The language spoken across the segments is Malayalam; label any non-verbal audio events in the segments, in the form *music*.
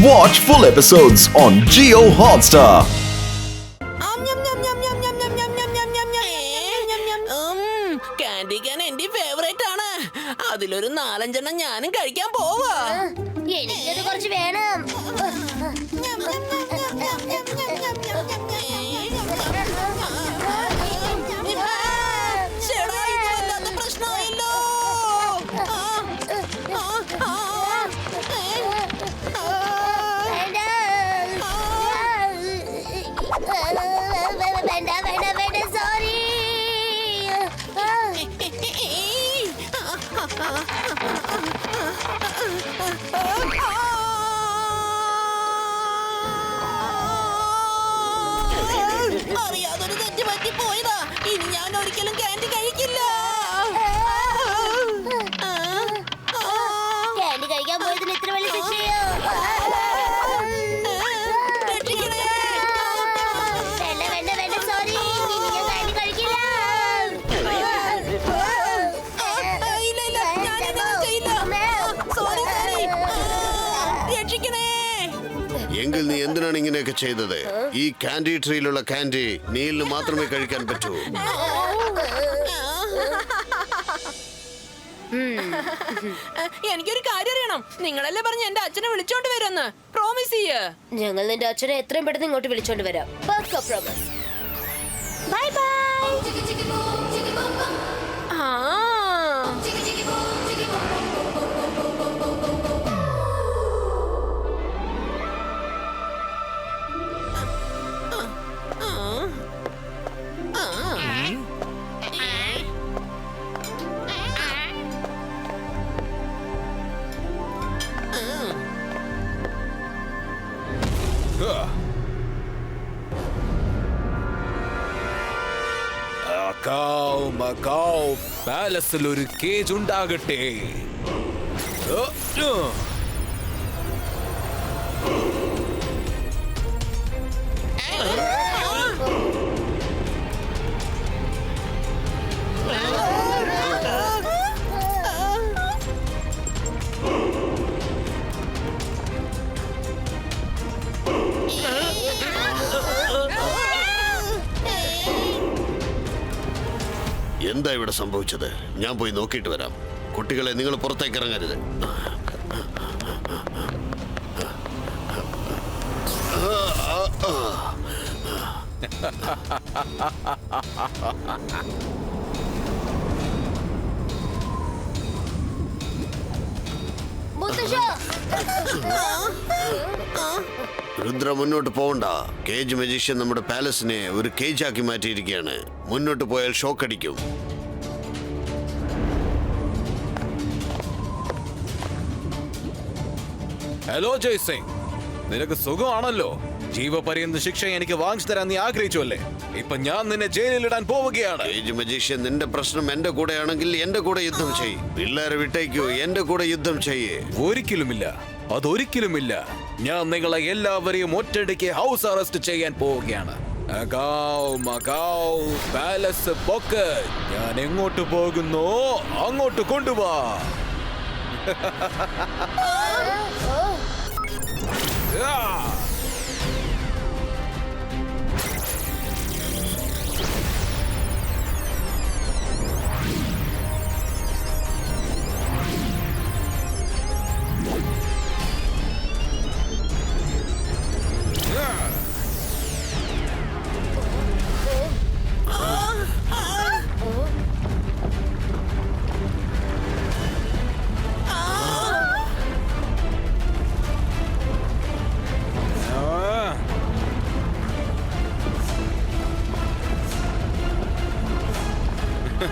Watch full episodes on Geo Hotstar. Candy can എന്റെ ഫേവറേറ്റ് ആണ് അതിലൊരു നാലഞ്ചെണ്ണം ഞാനും കഴിക്കാൻ പോവാ എനിക്കത് കുറച്ച് വേണം എന്തിനാണ് ഇങ്ങനെയൊക്കെ ചെയ്തത്. ഈ കാൻഡി ട്രീയിലുള്ള കാൻഡി നീലിന് മാത്രമേ കഴിക്കാൻ പറ്റൂ. എനിക്കൊരു കാര്യം അറിയണം. നിങ്ങളല്ലേ പറഞ്ഞ എന്റെ അച്ഛനെ വിളിച്ചോണ്ട് വരുമെന്ന് പ്രോമിസ് ചെയ്യ. ഞങ്ങൾ നിന്റെ അച്ഛനെ എത്രയും പെട്ടെന്ന് ഇങ്ങോട്ട് വിളിച്ചോണ്ട് വരാം. പ്രോമിസ് ബൈ ബൈ ആ പാലസിൽ ഒരു കേജ് ഉണ്ടാകട്ടെ എന്താ ഇവിടെ സംഭവിച്ചത്? ഞാൻ പോയി നോക്കിയിട്ട് വരാം. കുട്ടികളെ നിങ്ങൾ പുറത്തേക്ക് ഇറങ്ങരുത്. രുദ്ര മുന്നോട്ട് പോകണ്ട കേജ് മജീഷ്യൻ നമ്മുടെ പാലസിനെ ഒരു കേജ് ആക്കി മാറ്റിയിരിക്കുകയാണ്. മുന്നോട്ട് പോയാൽ ഷോക്ക് ഹലോ ജയ്സിംഗ് നിനക്ക് സുഖമാണല്ലോ. ജീവപര്യന്ത ശിക്ഷ എനിക്ക് വാങ്ങിച്ചു തരാൻ നീ ആഗ്രഹിച്ചു അല്ലേ ഇപ്പൊ ഞാൻ നിന്നെ ജയിലിൽ ഇടാൻ പോവുകയാണ് മജീഷ്യൻ നിന്റെ പ്രശ്നം എന്റെ കൂടെ ആണെങ്കിൽ എന്റെ കൂടെ യുദ്ധം ചെയ്യ്. പിള്ളേരെ വിട്ടേക്കൂ എന്റെ കൂടെ യുദ്ധം ചെയ്യേ. ഒരിക്കലുമില്ല. അതൊരിക്കലുമില്ല. ഞാൻ നിങ്ങളെ എല്ലാവരെയും ഒറ്റയടിക്ക് ഹൗസ് അറസ്റ്റ് ചെയ്യാൻ പോവുകയാണ്. പാലസ് പൊക്ക് ഞാൻ എങ്ങോട്ട് പോകുന്നു? അങ്ങോട്ട് കൊണ്ടുപോവാ Yeah!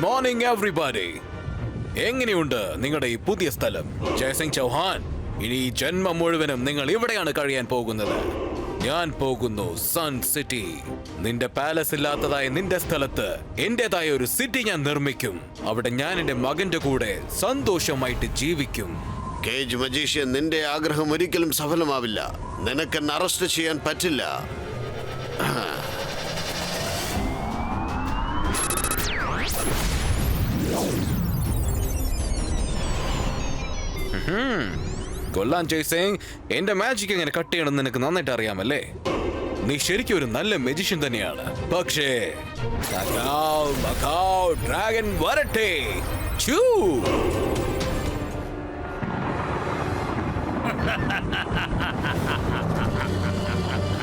മോർണിംഗ് എവറിബഡി എങ്ങനെയുണ്ട് നിങ്ങളുടെ ഈ പുതിയ സ്ഥലം? ജയസിംഗ് ചൗഹാൻ ഇനി ജന്മം മുഴുവനും നിങ്ങൾ ഇവിടെയാണ് കഴിയാൻ പോകുന്നത്. ഞാൻ പോകുന്നു സൺ സിറ്റി. നിന്റെ പാലസ് ഇല്ലാത്തതായ നിന്റെ സ്ഥലത്ത് എന്റേതായ ഒരു സിറ്റി ഞാൻ നിർമ്മിക്കും. അവിടെ ഞാൻ എന്റെ മകന്റെ കൂടെ സന്തോഷമായിട്ട് ജീവിക്കും. കേജ് മജീഷ്യൻ നിന്റെ ആഗ്രഹം ഒരിക്കലും സഫലമാവില്ല. നിനക്കെന്നെ അറസ്റ്റ് ചെയ്യാൻ പറ്റില്ല. കൊല്ലാൻ ജയ്സിംഗ് എന്റെ മാജിക് എങ്ങനെ കട്ട് ചെയ്യണം നിനക്ക് നന്നായിട്ട് അറിയാമല്ലേ? നീ ശരിക്കും ഒരു നല്ല മെജിഷ്യൻ തന്നെയാണ്. പക്ഷേ ഡ്രാഗൺ വരട്ടെ. ചൂ *laughs*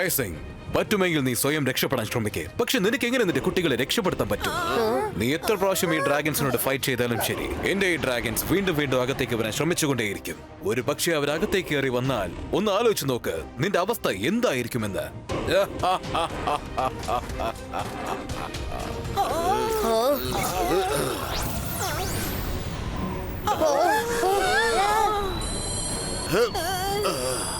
ജയസിംഗ് പറ്റുമെങ്കിൽ നീ സ്വയം രക്ഷപ്പെടാൻ ശ്രമിക്കേ. പക്ഷെ നിനക്ക് എങ്ങനെ നിന്റെ കുട്ടികളെ രക്ഷപ്പെടുത്താൻ പറ്റും? നീ എത്ര പ്രാവശ്യം ഈ ഡ്രാഗൻസിനോട് ഫൈറ്റ് ചെയ്താലും ശരി എന്റെ ഈ ഡ്രാഗൻസ് വീണ്ടും വീണ്ടും അകത്തേക്ക് വരാൻ ശ്രമിച്ചുകൊണ്ടേയിരിക്കും. ഒരു പക്ഷേ അവർ അകത്തേക്ക് കയറി വന്നാൽ ഒന്ന് ആലോചിച്ച് നോക്ക് നിന്റെ അവസ്ഥ എന്തായിരിക്കുമെന്ന്. *laughs*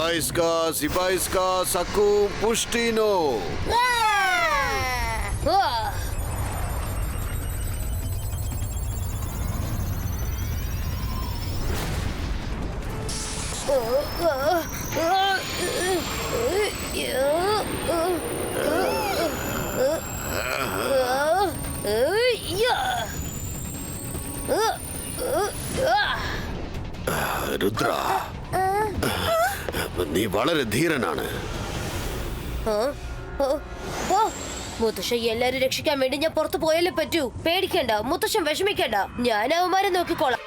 बहिष्कार सिपाहिष्कार सकु पुष्टि रुद्रा നീ വളരെ ധീരനാണ്. മുത്തശ്ശൻ എല്ലാരും രക്ഷിക്കാൻ വേണ്ടി ഞാൻ പുറത്തു പോയാലേ പറ്റൂ. പേടിക്കണ്ട മുത്തശ്ശൻ വിഷമിക്കണ്ട. ഞാൻ അവന്മാരെ നോക്കിക്കോളാം.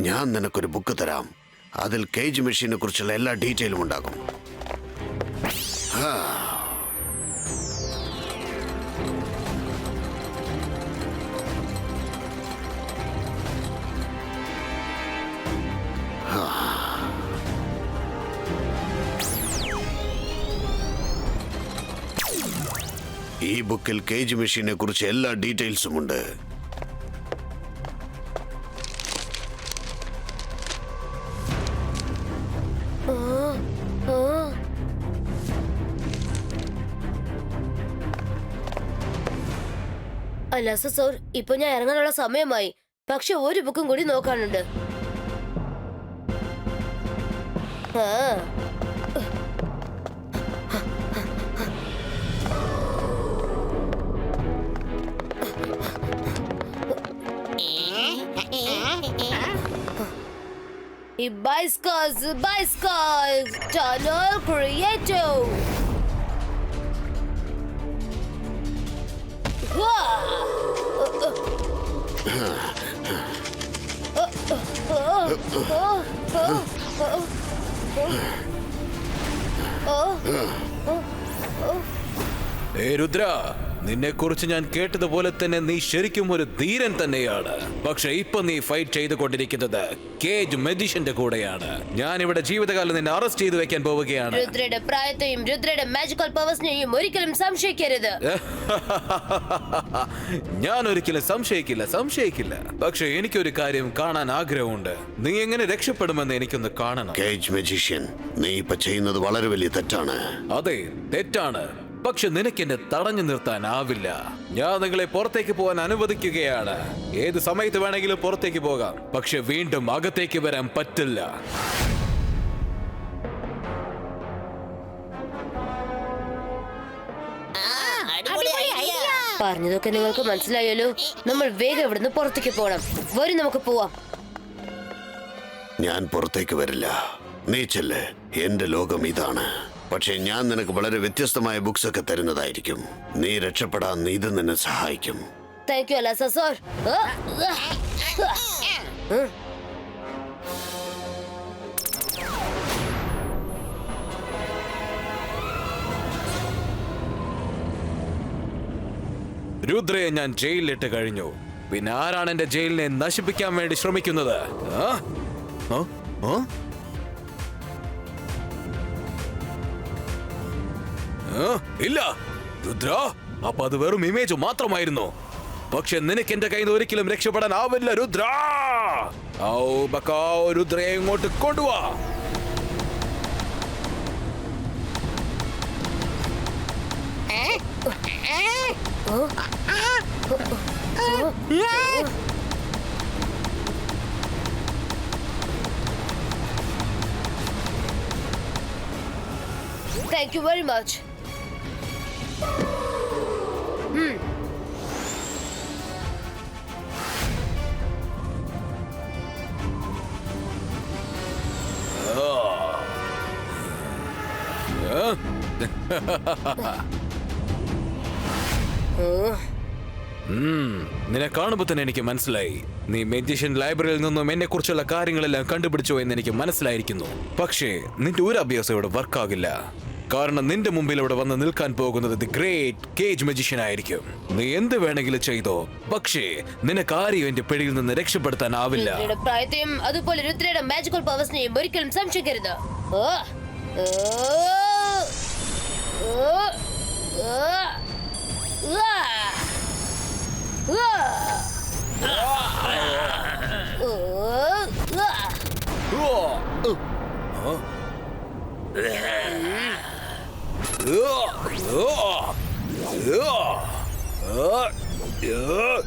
ഞാൻ നിനക്കൊരു ബുക്ക് തരാം. അതിൽ കേജ് മെഷീനെ കുറിച്ചുള്ള എല്ലാ ഡീറ്റെയിലും ഉണ്ടാകും. ആ. ഈ ബുക്കിൽ കേജ് മെഷീനെ കുറിച്ച് എല്ലാ ഡീറ്റെയിൽസും ഉണ്ട്. ഇപ്പൊ ഞാൻ ഇറങ്ങാനുള്ള സമയമായി. പക്ഷെ ഒരു ബുക്കും കൂടി നോക്കാനുണ്ട്. ആ. E bicycles, bicycles, channel creative. Erudra, Rudra നിന്നെ കുറിച്ച് ഞാൻ കേട്ടതുപോലെ തന്നെ നീ ശരിക്കും ഒരു ധീരൻ തന്നെയാണ്. പക്ഷെ ഇപ്പൊ നീ ഫൈറ്റ് ചെയ്തുകൊണ്ടിരിക്കുന്നത് കേജ് മെജിഷ്യന്റെ കൂടെയാണ്. ഞാൻ ഇവിടെ ജീവിതകാലം നിന്നെ അറസ്റ്റ് ചെയ്തു വെക്കാൻ പോവുകയാണ്. രുദ്രയുടെ പ്രായത്തെയും രുദ്രയുടെ മാജിക്കൽ പവേഴ്സിനെയും ഒരിക്കലും സംശയിക്കരുത്. *laughs* ഞാൻ ഒരിക്കലും സംശയിക്കില്ല സംശയിക്കില്ല. പക്ഷെ എനിക്കൊരു കാര്യം കാണാൻ ആഗ്രഹമുണ്ട്. നീ എങ്ങനെ രക്ഷപ്പെടുമെന്ന് എനിക്കൊന്ന് കാണണം. കേജ് മെജീഷ്യൻ നീ ഇപ്പൊ ചെയ്യുന്നത് വളരെ വലിയ തെറ്റാണ്. അതെ തെറ്റാണ്. പക്ഷെ നിനക്ക് എന്നെ തടഞ്ഞു നിർത്താനാവില്ല. ഞാൻ നിങ്ങളെ പുറത്തേക്ക് പോകാൻ അനുവദിക്കുകയാണ്. ഏത് സമയത്ത് വേണമെങ്കിലും പുറത്തേക്ക് പോകാം. പക്ഷെ വീണ്ടും അകത്തേക്ക് വരാൻ പറ്റില്ല. പറഞ്ഞതൊക്കെ നിങ്ങൾക്ക് മനസ്സിലായല്ലോ. നമ്മൾ വേഗം ഇവിടുന്ന് പുറത്തേക്ക് പോകണം വരും നമുക്ക് പോവാം. ഞാൻ പുറത്തേക്ക് വരില്ല. നീ ചെല്ല്. എന്റെ ലോകം ഇതാണ്. പക്ഷേ ഞാൻ നിനക്ക് വളരെ വ്യത്യസ്തമായ ബുക്സ് ഒക്കെ തരുന്നതായിരിക്കും നീ രക്ഷപ്പെടാൻ ഇത് നിന്നെ സഹായിക്കും താങ്ക് യു അലാസ സോർ രുദ്രയെ ഞാൻ ജയിലിലിട്ട് കഴിഞ്ഞു പിന്നെ ആരാണ് എന്റെ ജയിലിനെ നശിപ്പിക്കാൻ വേണ്ടി ശ്രമിക്കുന്നത് ആ? ആ? ആ? ഇല്ല. രുദ്ര അപ്പൊ അത് വെറും ഇമേജ് മാത്രമായിരുന്നു. പക്ഷെ നിനക്ക് എന്റെ കയ്യിൽ നിന്ന് ഒരിക്കലും രക്ഷപ്പെടാനാവില്ല രുദ്ര. ഔ ബക്കാവ് രുദ്രയെ ഇങ്ങോട്ട് കൊണ്ടുവാ. താങ്ക് യു വെരി മച്ച് നിന്നെ കാണുമ്പോൾ തന്നെ എനിക്ക് മനസ്സിലായി. നീ മെജീഷ്യൻ ലൈബ്രറിയിൽ നിന്നും എന്നെ കുറിച്ചുള്ള കാര്യങ്ങളെല്ലാം കണ്ടുപിടിച്ചോ എന്ന് എനിക്ക് മനസ്സിലായിരിക്കുന്നു. പക്ഷേ നിന്റെ ഒരു അഭ്യാസം ഇവിടെ വർക്കാകില്ല കാരണം നിന്റെ മുമ്പിൽ ഇവിടെ വന്ന് നിൽക്കാൻ പോകുന്നത് ദി ഗ്രേറ്റ് കേജ് മജിഷ്യൻ ആയിരിക്കും. നീ എന്ത് വേണമെങ്കിലും ചെയ്തോ. പക്ഷേ നിനക്ക് ആരെയും എന്റെ പിടിയിൽ നിന്ന് രക്ഷപ്പെടുത്താനാവില്ല. ആവില്ല അതുപോലെ മാജിക്കൽ പവേഴ്സിനെയും ഒരിക്കലും സംശയിക്കരുത്. ഓ. 으, 으, 으아, 으아, 으, 으아. 으어, 으, 어? 으어, 으어, 으어, 어, 으어,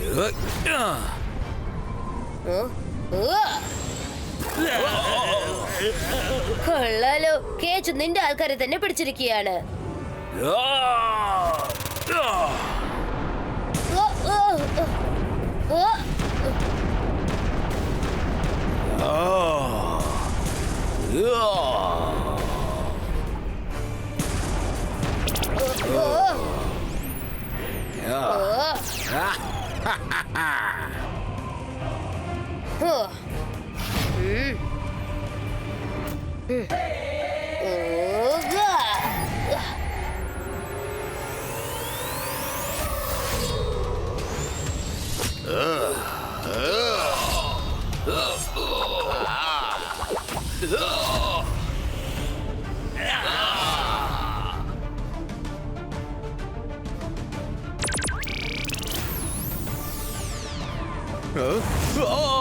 으어, 으어. 어? 으아. കൊള്ളാലോ. കേച്ചു നിന്റെ ആൾക്കാരെ തന്നെ പിടിച്ചിരിക്കുകയാണ്. *laughs* ഓ, ഓ, ഓ, ഓ. ഓ.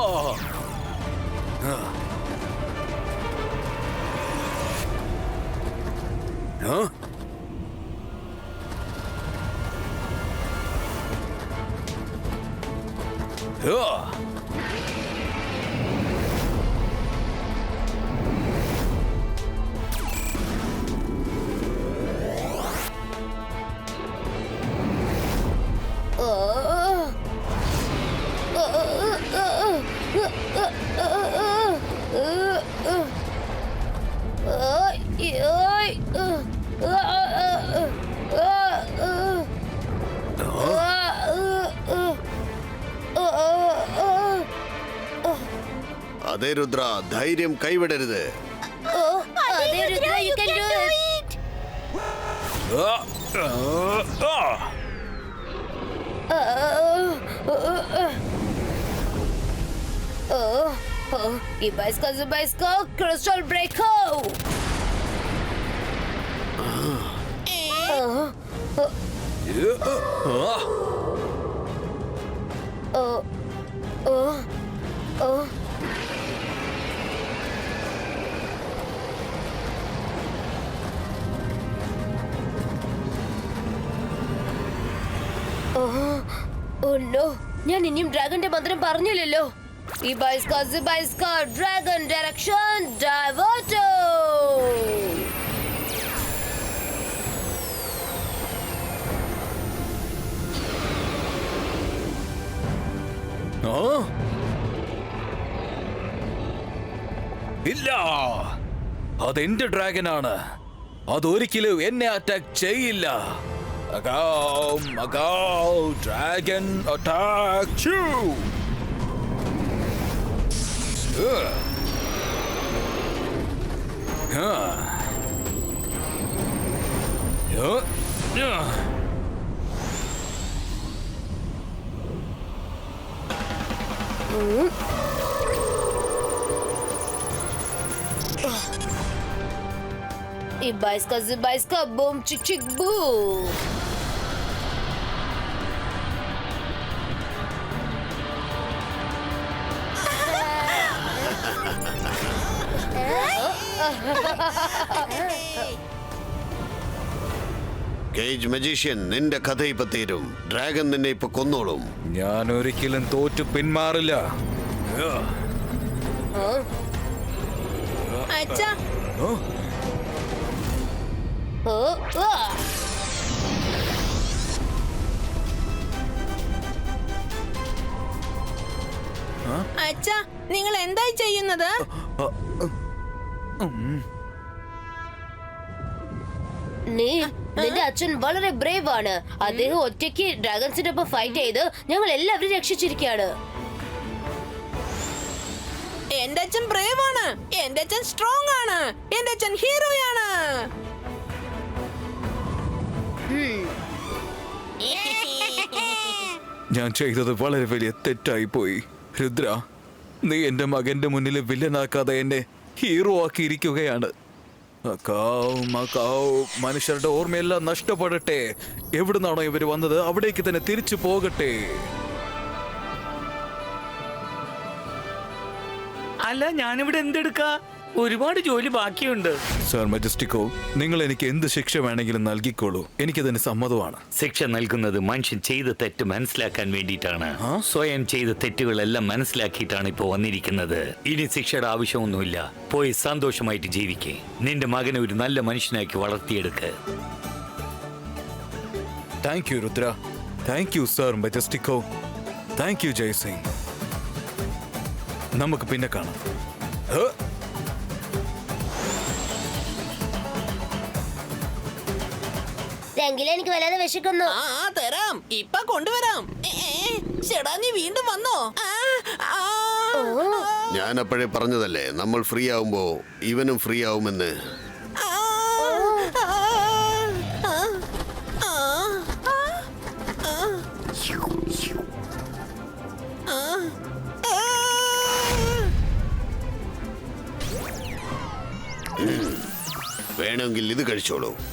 ധൈര്യം കൈവിടരുത് അതെ Rudra you can do it Ah! No! ഞാൻ ഇനിയും ഡ്രാഗന്റെ മന്ത്രം പറഞ്ഞില്ലല്ലോ. ഡ്രാഗൺ ഡയറക്ഷൻ ഡൈവേർട്ടോ? ഇല്ല. അതെന്റെ ഡ്രാഗനാണ്. അതൊരിക്കലും എന്നെ അറ്റാക്ക് ചെയ്യില്ല. Ago, ago, dragon attack, chew! Ugh. Huh. Huh. Ugh. -hmm. И байска-зыбайска, бум-чик-чик-бум! Cage magician നിന്റെ കഥ ഇപ്പൊ തീരും. ഡ്രാഗൻ നിന്നെ ഇപ്പൊ കൊന്നോളും. ഞാൻ ഒരിക്കലും തോറ്റു പിന്മാറില്ല. അച്ഛാ. അച്ഛാ നിങ്ങൾ എന്തായി ചെയ്യുന്നത്? നീ നിന്റെ അച്ഛൻ വളരെ ബ്രേവ് ആണ്. അദ്ദേഹം ഒറ്റയ്ക്ക് ഡ്രാഗൺസിന്റെ ഒപ്പം ഫൈറ്റ് ചെയ്ത് ഞങ്ങൾ എല്ലാവരും രക്ഷിച്ചിരിക്കുകയാണ്. എന്റെ അച്ഛൻ ബ്രേവ് ആണ്. എന്റെ അച്ഛൻ സ്ട്രോങ് ആണ്. എന്റെ അച്ഛൻ ഹീറോയാണ് ഞാൻ ചെയ്തത് വളരെ വലിയ തെറ്റായി പോയി രുദ്ര നീ എന്റെ മകന്റെ മുന്നിൽ വില്ലനാക്കാതെ എന്നെ ഹീറോ ആക്കിയിരിക്കുകയാണ്. മനുഷ്യരുടെ ഓർമ്മയെല്ലാം നഷ്ടപ്പെടട്ടെ. എവിടുന്നാണോ ഇവർ വന്നത്? അവിടേക്ക് തന്നെ തിരിച്ചു പോകട്ടെ. അല്ല ഞാനിവിടെ എന്തെടുക്കാ? ഒരുപാട് ജോലി ബാക്കിയുണ്ട്. സർ മജസ്റ്റിക്കോ നിങ്ങൾ എനിക്ക് എന്ത് ശിക്ഷ വേണമെങ്കിലും നൽകിക്കോളൂ. എനിക്കതിന് സമ്മതമാണ്. ശിക്ഷ നൽകുന്നത് മനുഷ്യൻ ചെയ്ത തെറ്റ് മനസ്സിലാക്കാൻ വേണ്ടിയിട്ടാണ്. സ്വയം ചെയ്ത തെറ്റുകളെല്ലാം മനസ്സിലാക്കിയിട്ടാണ് ഇപ്പോൾ വന്നിരിക്കുന്നത്. ഇനി ശിക്ഷയുടെ ആവശ്യമൊന്നുമില്ല. പോയി സന്തോഷമായിട്ട് ജീവിക്കേ. നിന്റെ മകനെ ഒരു നല്ല മനുഷ്യനാക്കി വളർത്തിയെടുക്ക്. Thank you Rudra. Thank you sir മജസ്റ്റിക്കോ. Thank you Jaisingh നമുക്ക് പിന്നെ കാണാം. എങ്കിലും എനിക്ക് വല്ലാതെ വിശക്കുന്നു. ആ ആ, തരാം. ഇപ്പൊ കൊണ്ടുവരാം. ചേടാ നീ വീണ്ടും വന്നോ? ആ, ആ, ഞാൻ അപ്പോഴേ പറഞ്ഞതല്ലേ നമ്മൾ ഫ്രീ ആവുമ്പോ ഇവനും ഫ്രീ ആവുമെന്ന്. ആ, ആ, ആ, ആ, ആ, ആ, ആ. വേണമെങ്കിൽ ഇത് കഴിച്ചോളൂ.